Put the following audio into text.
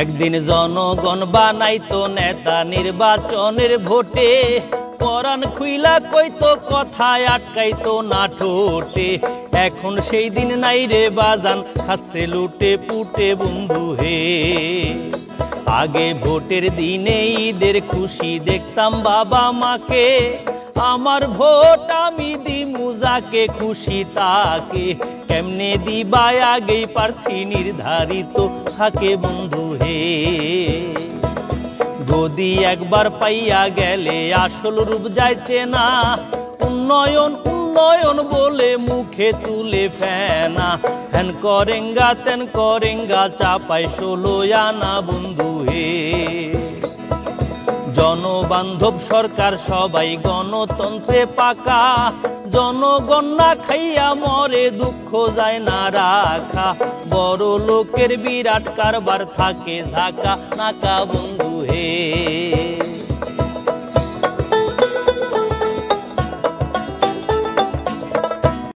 একদিন জনগণ বানাইতো নেতা নির্বাচনের ভোটে। পরাণ খুইলা কইতো, কথায় আটকাইতো না ঠোঁটে। এখন সেই দিন নাই রে বাজান, খাচ্ছে লুটে পুটে বন্ধু হে। আগে ভোটের দিনে ঈদের খুশি দেখতাম বাবা মাকে। আমার ভোট আমি দিমু যাকে খুশি তাকে। কেমনে দিবাই আগেই প্রার্থী নির্ধারিত, থাকে বন্ধু হে। গদি একবার পাইয়া গেলে আসল রূপ যাইছে না, উন্নয়ন উন্নয়ন বলে মুখে তুলে ফেনা। ফ্যান করেঙ্গা তেন করেঙ্গা চাপাই ষোলো আনা বন্ধু হে। জনবান্ধব সরকার সবাই গণতন্ত্রে পাকা। জনগণ না খাইয়া মরে দুঃখ যায় না রাখা। বড় লোকের বিরাট কারবার থাকে ঝাঁকা। নাকা বন্ধু হে।